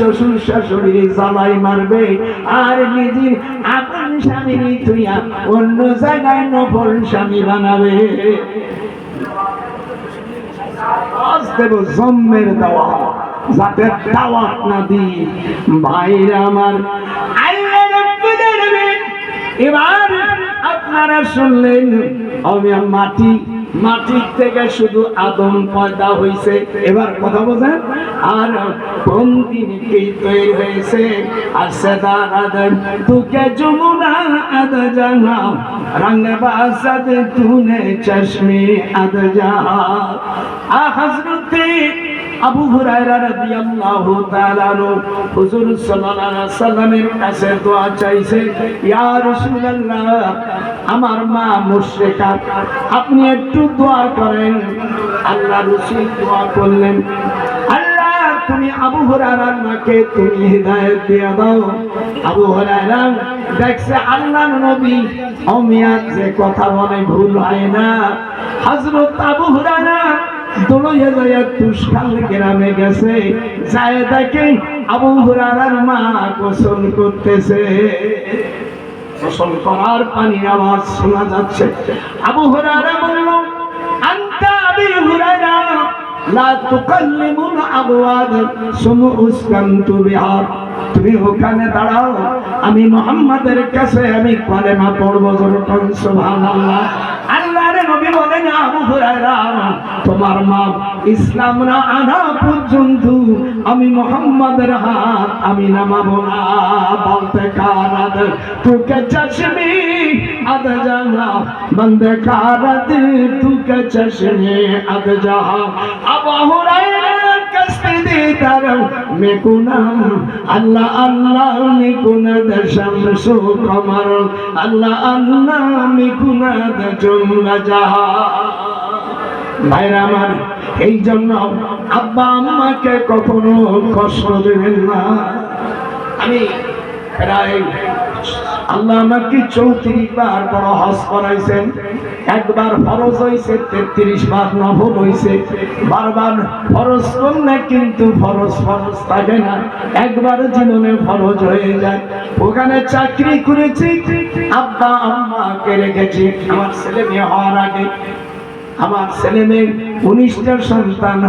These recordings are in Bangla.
শ্বশুর শাশুড়ি জামাই মারবে। আর নিজের আপন স্বামী তুইয়া অন্য জায়গায় নফল স্বামী বানাবে। আজ দেব জন্মের দেওয়া, যাতে দাওয়াত না ভাইরা আমার এবার আপনারা শুনলেন, আমি মাটি মাটির থেকে শুধু আদম পয়দা হয়েছে এবার কথা বোঝেন, আর কোন তৈরি হয়েছে। আর সেদার আদম তুকে যমুনা আদ জানা রঙ্গ বাসাদ তুনে চশমে আদ জাহা আ হযরতে আবু হুরায়রা রাদিয়াল্লাহু তাআলা হুজুর সাল্লাল্লাহু আলাইহি সাল্লামের কাছে দোয়া চাইছে, ইয়া রাসূলুল্লাহ আমার মা মুশরিকা। আপনি একটু দোয়া করেন। আল্লাহ রাসূল দোয়া করলেন। আল্লাহ, তুমি আবু হুরায়রার মাকে তুমি হিদায়াত দিয়ে দাও। আবু হুরায়রা দেখছে আল্লাহর নবী অমিয়াত যে কথা বলে ভুল হয় না। হযরত আবু হুরায়রা দৌড়িয়ে যায় তুষখাল গ্রামে গেছে। যায় দেখে আবু হুরারার মা গোসল করতেছে। গোসল করার পানি আওয়াজ শোনা যাচ্ছে। আবু হুরায়রা বলল, আনতা আবি হুরায়রা, লা তুকাল্লিমুন আবওয়াদ বিহার তুমি ওখানে দাঁড়াও, আমি মোহাম্মদের কাছে আমি কলেমা পড়ব সুবহানাল্লাহ। বলেন আবু হুরায়রা তোমার মা ইসলাম না আনা পর্যন্ত। আমি মোহাম্মদের হাত আমি নামাবো না। বলতে কারাদ, তুকে চশমি আদ জানা। বন্দে কারাদ, তুকে চশমি আদ জাহা। আবু মে আল্লাহ আল্লাহ আল্লাহ ভাইরা আমার, এই জন্য আব্বা আম্মাকে কখনো কষ্ট দেবেন না। আমি প্রায় আল্লাহ আমাকে চৌত্রিশ বার বড় হজ করাইছেন। একবার ফরজ হয়েছে তেত্রিশ বার নফল হয়েছে বারবার ফরজ করলে কিন্তু ফরজ ফরজ থাকে না। একবার জীবনে ফরজ হয়ে যায়। ওখানে চাকরি করেছি, আব্বা আম্মাকে রেখেছি। আমার ছেলে মেয়ে হওয়ার আগে আমার ছেলে মেয়ে উনিশটা সন্তান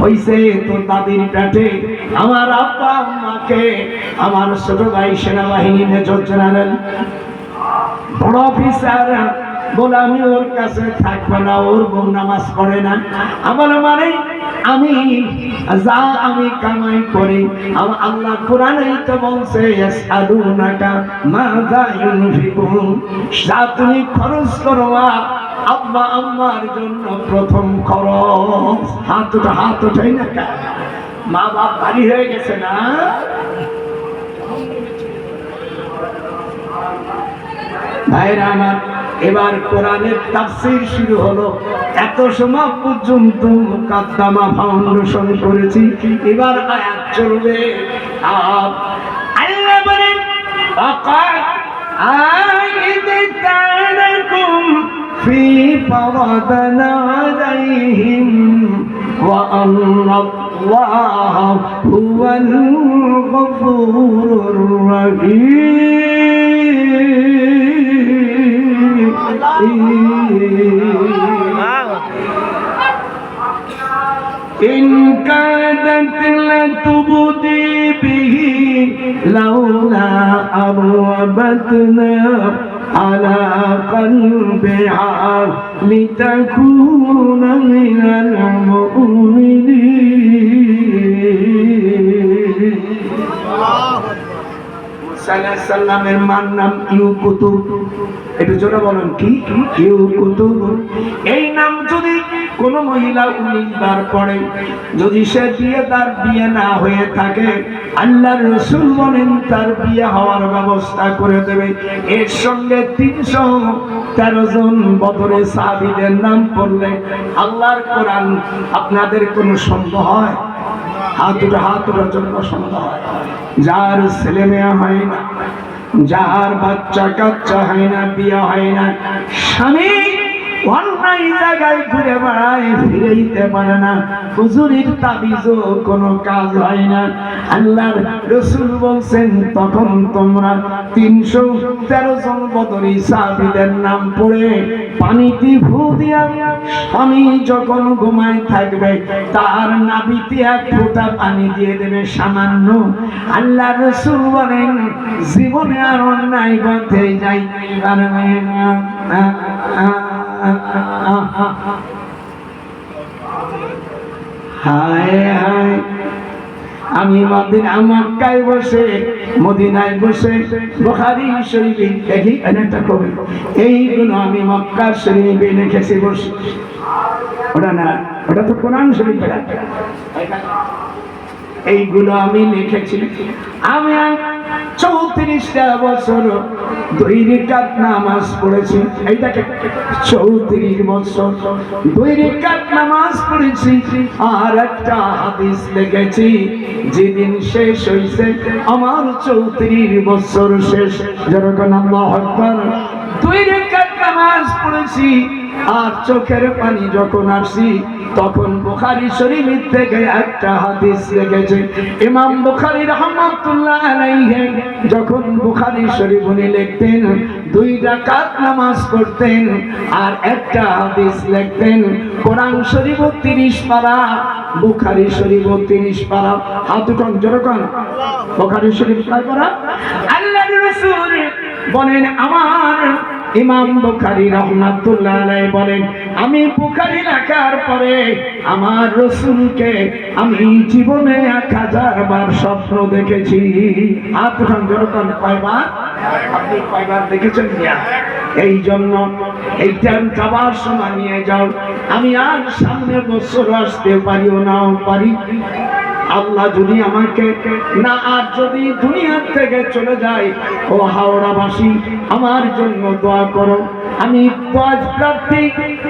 হয়েছে তো দাদির পেটে আমার আব্বা আম্মাকে, আমার ছোট ভাই সেনাবাহিনী মেজর জেনারেল, বড় অফিসার বলে আমি ওর কাছে থাকব না, ওর বউ নামাজ পড়ে না। আমার মানে আমি যা আমি কামাই করি আমার আল্লাহ কোরআনেই তো বলছে, ইয়াসআলুনাকা মাযা ইউনফিকুন। যা তুমি খরচ করো আব্বা, আম্মার জন্য প্রথম কর। হাত ওঠা হাত ওঠাই না মা বাপ বাড়ি হয়ে গেছে না? ভাইরা আমার, এবার কোরআনের তাফসির শুরু হলো। এত সময় পর্যন্ত মুকাদ্দামা ফাউন্ডেশন করেছি, এবার আয়াত চলবে। আল্লাহ বলেন في فرضنا عليهم وأن الله هو الغفور الرحيم. إن كادت لتبدي به لولا أربتنا على قلبها لتكون من المؤمنين সাল্লাহ সাল্লামের মার নাম ইউ কুতুব একটু জোরে বলেন কি ইউ কুতুব এই নাম যদি কোন মহিলা উনিশ বার পড়ে যদি সে বিয়ে তার বিয়ে না হয়ে থাকে আল্লাহ রসুল বলেন তার বিয়ে হওয়ার ব্যবস্থা করে দেবে। এর সঙ্গে তিনশো তেরো জন বদরে সাহাবিদের নাম পড়লে আল্লাহর কোরআন আপনাদের কোনো সন্দেহ হয়? হাত উঠে হাত উঠার জন্য সন্দেহ হয়। যার ছেলে মেয়ে হয় না, যার বাচ্চা কাচ্চা হয় না, বিয়ে হয় না, স্বামী অন্যায় জায়গায় ঘুরে বেড়ায়, ফিরেইতে পারে না। হুজুরির তাবিজও কোনো কাজ হয় না। আল্লাহর রসুল বলছেন, তখন তোমরা তিনশো তেরো জন বদরি সাহাবিদের নাম পড়ে পানিতে ভু দিয়া আমি যখন ঘুমায় থাকবে, তার নাবিতে এক ফোঁটা পানি দিয়ে দেবে সামান্য। আল্লাহ রসুল বলেন, জীবনে আর অন্যায় পথে যাই পারবে না। হায় হায়। আমি মদিনা মক্কায় বসে, মদিনায় বসে, বুখারী শরীফে দেখি একটা কবি। এইগুলো আমি মক্কা শরীফে লিখেছি বসে। ওটা না, ওটা তো কোরআন শরীফে এইগুলো আমি লিখেছি। আমি চৌত্রিশটা বছর দুই রেখাত নামাজ পড়েছি। এইটাকে চৌত্রিশ বছর দুই রেখাত নামাজ পড়েছি। আর একটা হাদিস লিখেছি, যেদিন শেষ হয়েছে আমার চৌত্রিশ বছর শেষ। যেরকম আল্লাহ দুই রেখাত নামাজ পড়েছি আর চোখের পানি যখন আসি, তখন বুখারি শরীফ থেকে একটা হাদিস লেগেছে ইমাম বুখারি রহমাতুল্লাহ আলাইহি যখন বুখারি শরীফ উনি লিখতেন, দুই রাকাত নামাজ পড়তেন আর একটা হাদিস লিখতেন, কোরআন শরীফ তিরিশ পারা, বুখারি শরীফ তিরিশ পারা। হাত উঠান যেরকম বুখারি শরীফ কয় পারা? আল্লাহ রাসূল বলেন, আমার ইমাম বুখারী রহমাতুল্লাহ আলাইহি বলেন, আমি বুখারী লেখার পরে আমার রসুলকে আমি জীবনে এক হাজার বার স্বপ্ন দেখেছি। হাত যেরকম কয়বার? আপনি কয়বার দেখেছেন মিয়া? এই জন্য এই এইটা যাবার সময় নিয়ে যাও। আমি আর সামনে বছর আসতে পারিও নাও পারি। আল্লাহ যদি আমাকে না, আর যদি দুনিয়ার থেকে চলে যায়, ও হাওড়াবাসী, আমার জন্য দোয়া করো। আমি দোয়া প্রার্থী,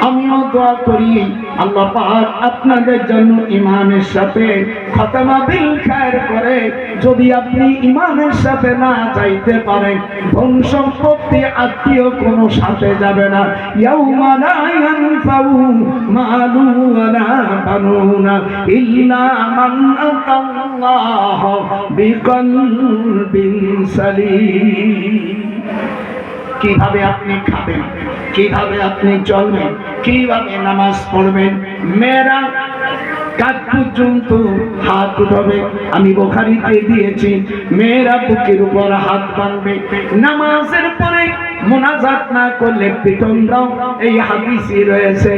আমিও দোয়া করি। আল্লাহ পাক আপনাদের জন্য ইমানের সাথে খতমা বিল খায়ের করে যদি আপনি ইমানের সাথে না যাইতে পারেন, ধন সম্পত্তি আত্মীয় কোনো সাথে যাবে না। ইয়াউমা লা ইয়ানফাউ মালু ওয়ালা বানুনা ইল্লা মান আতাল্লাহ বিকলবিন সালিম। কীভাবে আপনি খাবেন? কীভাবে আপনি চলবেন? কীভাবে নামাজ পড়বেন? মেয়েরা কাজ পর্যন্ত হাত উঠাবে। আমি বোখারিতে দিয়েছি, মেয়েরা বুকের উপর হাত বাঁধবে। নামাজের পরে মোনাজাত না করলে পিটন দাও এই হাদিসই রয়েছে।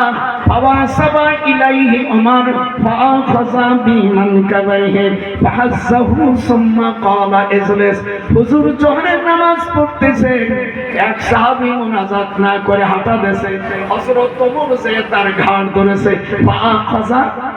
আর বাবা সাবা ইলাইহি উমর ফাখাযা বিমান কাবাইহি ফাহাসাহু সুম্মা ক্বালা ইজলিস। হুজুর জোহরের নামাজ পড়তেছে, এক সাহাবী মোনাজাত না করে হাঁটা দেছে হযরত ওমর যে তার ঘাড় ধরেছে ফাখাযা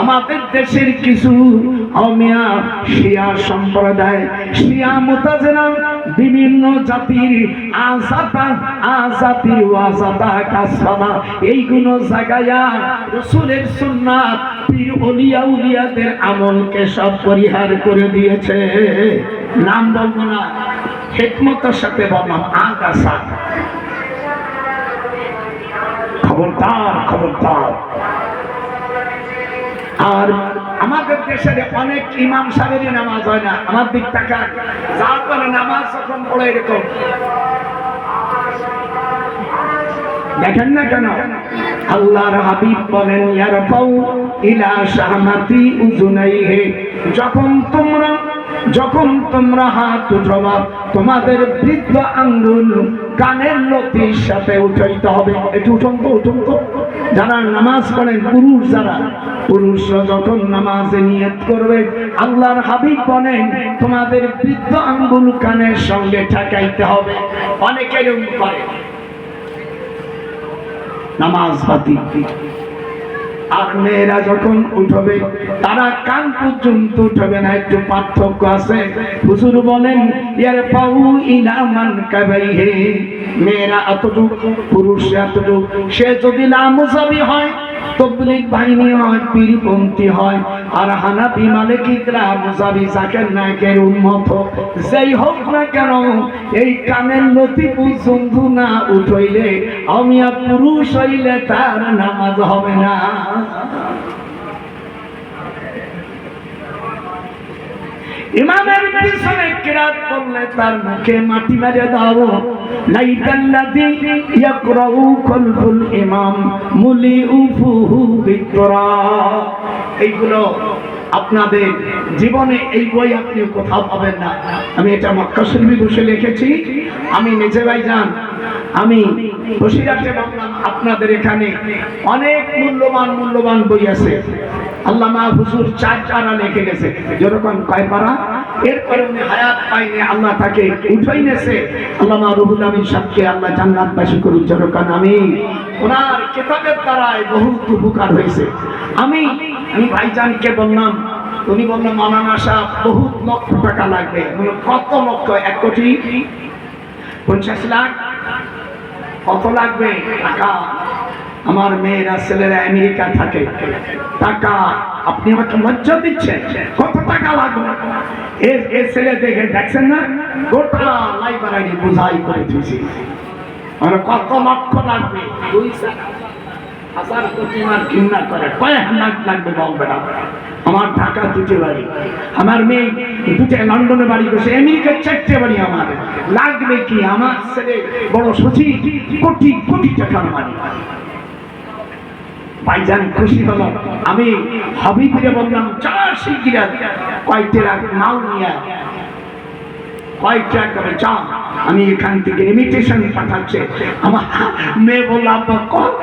আমাদের দেশের কিছু অমিয়া শিয়া সম্প্রদায়, শিয়া মুতাজেনা বিভিন্ন জাতির আজাতা আজাতির ওয়াজাতা কাসফালা এইগুলো জাগায়া রসুলের সুন্নাত পীর ওলিয়া উলিয়াদের আমলকে সব পরিহার করে দিয়েছে। নাম বলব না, হেকমতের সাথে বললাম, আগাছা। খবরদার খবরদার। আর আমাদের দেশের অনেক ইমাম সাহেবেরই নামাজ হয় না। আমার দিক তাকান। যার পরে নামাজ যখন পড়ে এরকম। দেখেন না কেন? আল্লাহর হাবিব বলেন, ইয়ারফাউ ইলা শাহমাতি উজুনাইহে যখন তোমরা যখন তোমরা হাত উঠবা তোমাদের বৃদ্ধ আঙ্গুল কানের লতির সাথে উঠাইতে হবে। একটু উঠুন তো উঠুন তো। যারা নামাজ পড়েন পুরুষ যারা, পুরুষরা যখন নামাজে নিয়ত করবে, আল্লাহর হাবিব বলেন, তোমাদের বৃদ্ধ আঙ্গুল কানের সঙ্গে ঠেকাইতে হবে। অনেকের করে। নামাজ বাতি আর মেয়েরা যখন উঠবে, তারা কান পর্যন্ত উঠবে না, একটু পার্থক্য আছে। হুজুর বলেন ইয়ার পাউ ইনামান কাবাই হে মেয়েরা এতটুকু পুরুষ এতটুকু। সে যদি নামুজাবি হয় তবলিগ বাহিনী হয় পীরপন্থী হয়। আর হানাফি মালিকিকরা মুসাবি সাকের নায়কের উন্মত। যেই হোক না কেন, এই কানের লতি সন্ধু না উঠইলে আমি পুরুষ হইলে তার নামাজ হবে না। ইমামের পিছনে কিরাত করলে তার মুখে মাটি মেরে দাও। লাইতাল্লাযী ইয়াকরাউ খলফুল ইমাম মুলি উফুহু বিকরা। এইগুলো আপনাদের জীবনে এই বই আপনি কোথাও পাবেন না। আমি এটা মক্কা শরীফে বসে লিখেছি। আমি নিজে ভাই যান আমি আপনাদের এখানে অনেক মূল্যবান মূল্যবান বই আছে। আল্লামা হুজুর চার পারা লিখে গেছে যেরকম কয় পারা? হায়াত পাইনি আল্লাহ তাকে উঠাই নেছে আল্লামা রুহুল আমিন আল্লাহ করুন যেরকম আমি। ওনার কেতাবের দ্বারায় বহুত উপকার হয়েছে। আমি আমি ভাইজানকে বললাম উনি সাহেব বহুত লক্ষ টাকা লাগবে। বললাম, কত লক্ষ? এক কোটি? পঞ্চাশ লাখ। কত লাগবে? টাকা। আমার মেয়েরা, ছেলেরা আমেরিকা থাকে। টাকা। আপনি আমাকে লজ্জা দিচ্ছেন। কত টাকা লাগবে? এ ছেলে দেখে দেখছেন না? গোটা লাইব্রেরি বোঝাই করে দিয়েছি। কত লক্ষ লাগবে? হাজার কোটি ঘৃণা করে। কয়েক লাখ লাগবে আমার ঢাকা বাড়ি। আমার মেয়ে লন্ডনে বাড়ি আমেরিকার চারটে বাড়ি আমার। লাগবে কি? আমার ছেলে বড় সচি কোটি কোটি টাকার খুশি হলো। আমি হাবিবরে বললাম চার শিগগিরা কয়েকটা মাল নিয়ে। কয়েকটা করে চা আমি এখান থেকে ইমিটেশন পাঠাচ্ছে। আমার মেয়ে বলল ক-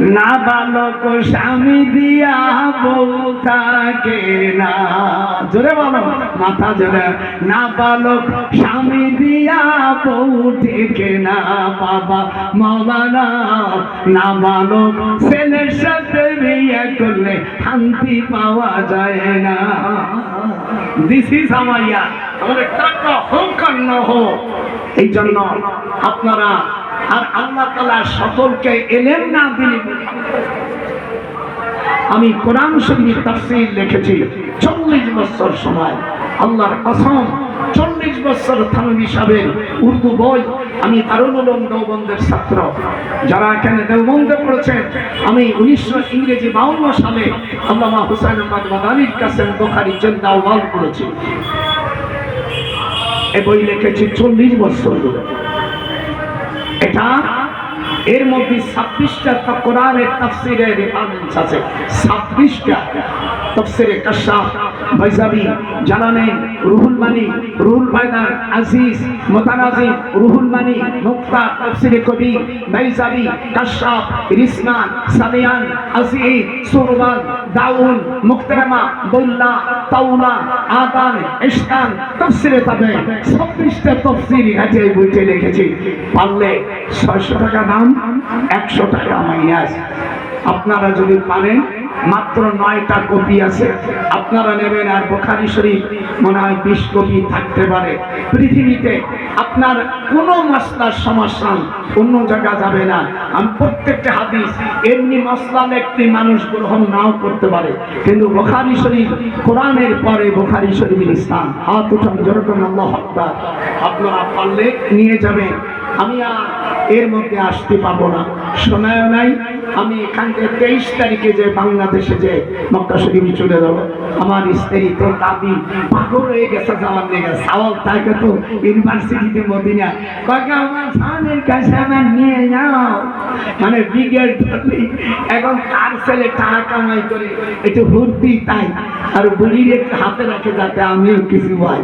না বালক স্বামী দিয়া বউ থাকে না। জোরে বলো, মাথা জোরে। না বালক স্বামী দিয়া বউ থেকে না। বাবা মৌলানা, না বালক ছেলের সাথে বিয়ে করলে শান্তি পাওয়া যায় না। দিস ইজ আমাইয়া আমাদের টাকা হোক না হোক। এই জন্য আপনারা আর আল্লাহ তালা সকলকে এলেন না দিলেন আমি কোরআন শরীফ তাফসীর লিখেছি চল্লিশ বছর সময়। আল্লাহর কসম, চল্লিশ বছর থানবী সাহেবের উর্দু বই আমি দারুল উলুম দেওবন্দের ছাত্র। যারা এখানে দেওবন্দে পড়েছেন, আমি উনিশশো ইংরেজি বাউন্ন সালে আল্লামা হুসাইন আহমদ মাদানির কাছে বোখারি জেন্দা ওয়াল পড়েছি। এ বই লিখেছি চল্লিশ বছর ধরে। এটা এর মধ্যে ছাব্বিশটা কোরআনের তাফসিরের রেফারেন্স আছে। ছাব্বিশটা। তফসিরে কাশাফ বাইজাবি জালানেন রুহুল মানি, রুহুল ফায়দার আজিজ মোতানাজিম রুহুল মানি, মুক্তা, তফসিরে কবি, বাইজাবি কাশাফ রিসমান সালিয়ান আজি সুরবান দাউন মুক্তারামা বল্লা তাওলা, আদান, ইশকান, তফসিরে তবে, ছাব্বিশটা তফসির ঘাটে এই বইতে লিখেছি। পারলে ছয়শো টাকা দাম, একশো টাকা মাইনাস। আপনারা যদি পারেন মাত্র নয়টা কপি আছে। আপনারা নেবেন আর বোখারি শরীফ মনে হয় বিশ কপি থাকতে পারে। পৃথিবীতে আপনার কোনো মশলার সমস্যা অন্য জায়গা যাবে না। আমি প্রত্যেকটা হাদিস এমনি মশলা একটি মানুষ গ্রহণ নাও করতে পারে। কিন্তু বোখারি শরীফ, কোরআনের পরে বোখারি শরীফের স্থান হাত উঠান যেরকম আল্লাহ আকবার। আপনারা পারলে নিয়ে যাবেন। আমি আর এর মধ্যে আসতে পারব না। শোনায় নাই আমি এখান থেকে তেইশ তারিখে যে বাংলাদেশে যে মক্কা শরীফ চলে যাব, আমার স্ত্রী তো দাদি পাগল হয়ে গেছে যাওয়ার লেগে সাওয়াল তাকে তো ইউনিভার্সিটিতে মদিনা। কাকা আমার স্বামীর কাছে আমার নিয়ে যাও। মানে ব্রিগেড ধরলি এখন তার ছেলে টাকা কামাই করে, একটু ভর্তি তাই। আর বুড়ির একটু হাতে রাখে যাতে আমিও কিছু পাই।